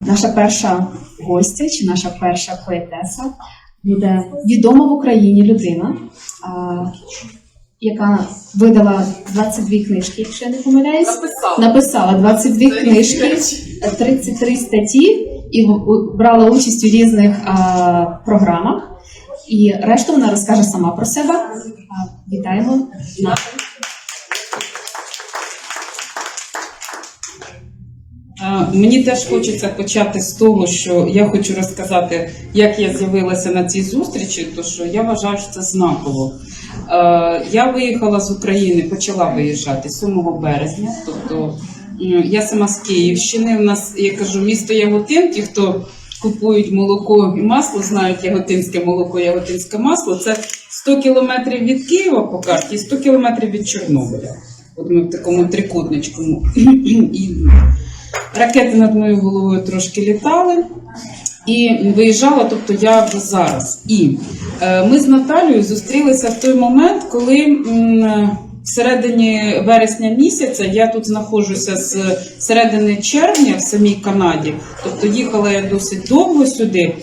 Наша перша гостя чи наша перша поетеса буде відома в Україні людина, а, яка видала 22 книжки, якщо я не помиляюсь. Написала. Написала 22 книжки, 33 статті і брала участь у різних а, програмах. І решту вона розкаже сама про себе. А, вітаємо нашу. Мені теж хочеться почати з того, що я хочу розказати, як я з'явилася на цій зустрічі, то що я вважаю, що це знаково. Е, Я виїхала з України, почала виїжджати 7 березня. Тобто я сама з Київщини. У нас, я кажу, місто Яготин, ті, хто купують молоко і масло, знають яготинське молоко, яготинське масло. Це 100 кілометрів від Києва по карті і 100 кілометрів від Чорнобиля. От ми в такому трикутничкому. Ракети над моєю головою трошки літали. І виїжджала, тобто я вже зараз. І е, ми з Наталією зустрілися в той момент, коли всередині в середині вересня місяця я тут знаходжуся з середини червня в самій Канаді, тобто їхала я досить довго сюди.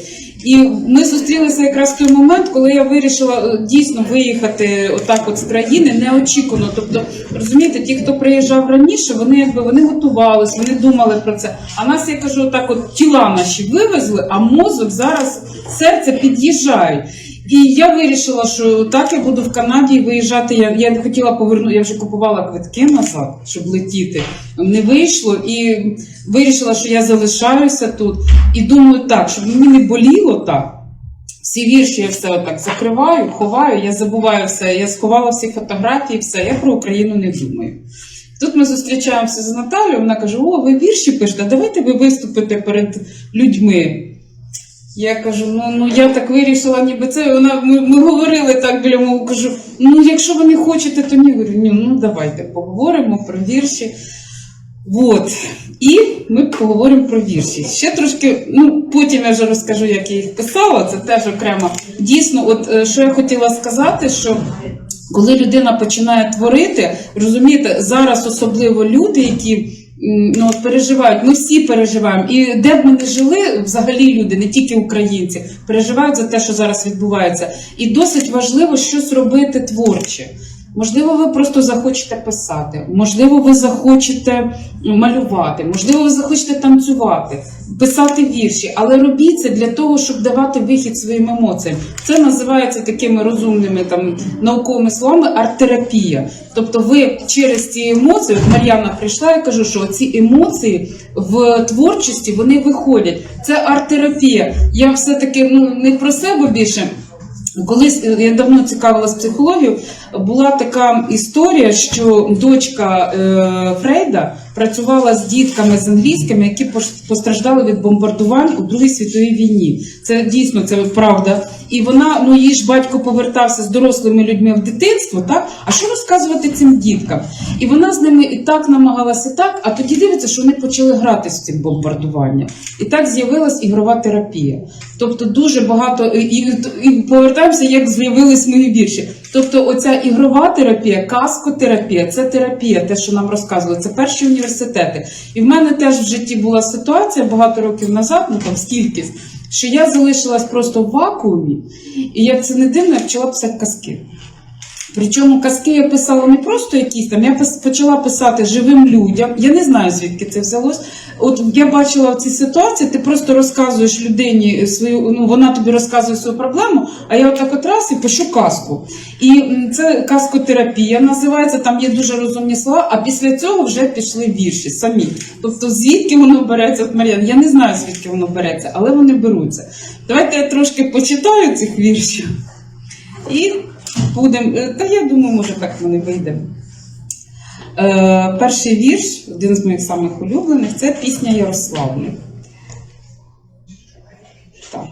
І ми зустрілися якраз в той момент, коли я вирішила е, дійсно виїхати отак от з країни неочікувано. Тобто, розумієте, ті, хто приїжджав раніше, вони якби вони готувалися, вони думали про це. А нас я кажу, отак от тіла наші вивезли, а мозок зараз серце під'їжджають. І я вирішила, що так я буду в Канаді виїжджати. Я, я хотіла повернути, я вже купувала квитки назад, щоб летіти. Не вийшло і вирішила, що я залишаюся тут. І думаю, так, щоб мені не боліло так. Всі вірші я все отак закриваю, ховаю, я забуваю все, я сховала всі фотографії, все, я про Україну не думаю. Тут ми зустрічаємося з Наталією, вона каже: О, ви вірші пишете, давайте ви виступите перед людьми. Я кажу, ну, ну я так вирішила, ніби це. Вона, ми, ми говорили так біля мого, кажу, ну якщо ви не хочете, то ні. Говорю, ні, ну давайте поговоримо про вірші. От. І ми поговоримо про вірші. Ще трошки, ну потім я вже розкажу, як я їх писала, це теж окремо. Дійсно, от е, що я хотіла сказати, що коли людина починає творити, розумієте, зараз особливо люди, які ну, переживають, ми всі переживаємо. І де б ми не жили, взагалі люди, не тільки українці, переживають за те, що зараз відбувається. І досить важливо щось робити творче. Можливо, ви просто захочете писати, можливо, ви захочете малювати, можливо, ви захочете танцювати, писати вірші, але робіть це для того, щоб давати вихід своїм емоціям. Це називається такими розумними там науковими словами арт-терапія. Тобто, ви через ці емоції, от Мар'яна прийшла і кажу, що ці емоції в творчості вони виходять. Це арт-терапія. Я все-таки ну не про себе більше. Колись е, я давно цікавилась психологією, була така історія, що дочка е, Фрейда працювала з дітками з англійськими, які постраждали від бомбардувань у Другій світовій війні. Це дійсно це правда. І вона, ну її ж батько повертався з дорослими людьми в дитинство, так? А що розказувати цим діткам? І вона з ними і так намагалася, так, а тоді дивиться, що вони почали грати з цим бомбардуванням. І так з'явилась ігрова терапія. Тобто дуже багато і, і повертаємося, як з'явились мої вірші. Тобто, оця ігрова терапія, каскотерапія, це терапія, те, що нам розказували, це перші університети. І в мене теж в житті була ситуація багато років назад, ну там скільки, що я залишилась просто в вакуумі, і як це не дивно, я почала писати казки. Причому казки я писала не просто якісь там, я почала писати живим людям. Я не знаю, звідки це взялось. От я бачила ці ситуації, ти просто розказуєш людині свою, ну вона тобі розказує свою проблему, а я отак от раз і пишу казку. І це казкотерапія називається, там є дуже розумні слова, а після цього вже пішли вірші самі. Тобто, звідки воно береться, Мар'ян, я не знаю, звідки воно береться, але вони беруться. Давайте я трошки почитаю цих віршів. І будемо. Та я думаю, може так ми вийдемо. Е, перший вірш, один з моїх самих улюблених, це пісня Ярославни. Так.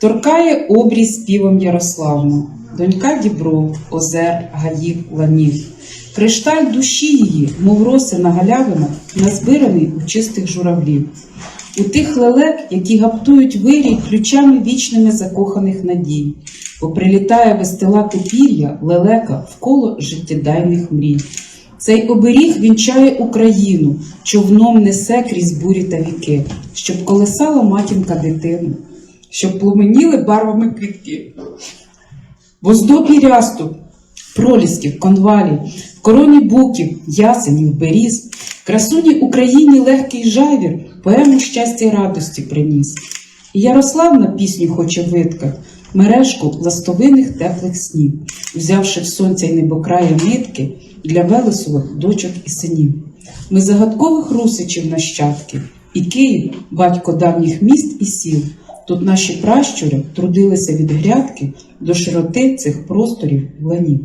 Торкає обрій співом Ярославну, донька дібров, озер, гаїв, ланів. Кришталь душі її, мов роси на галявинах, назбираний у чистих журавлів. У тих лелек, які гаптують вирій ключами вічними закоханих надій, бо прилітає вистилати пір'я лелека вколо життєдайних мрій. Цей оберіг вінчає Україну, човном несе крізь бурі та віки, щоб колесала матінка дитину, щоб пломеніли барвами квітки. В оздобі рясту, пролісків, конвалій, в короні буків, ясенів, беріз, красуні Україні легкий жавір, поему щастя й радості приніс. І Ярославна пісню хоче виткать, мережку ластовиних теплих снів, взявши в сонця й небокрая нитки для велесових дочок і синів. Ми загадкових русичів нащадки, і Київ, батько давніх міст і сіл. Тут наші пращури трудилися від грядки до широти цих просторів ланів.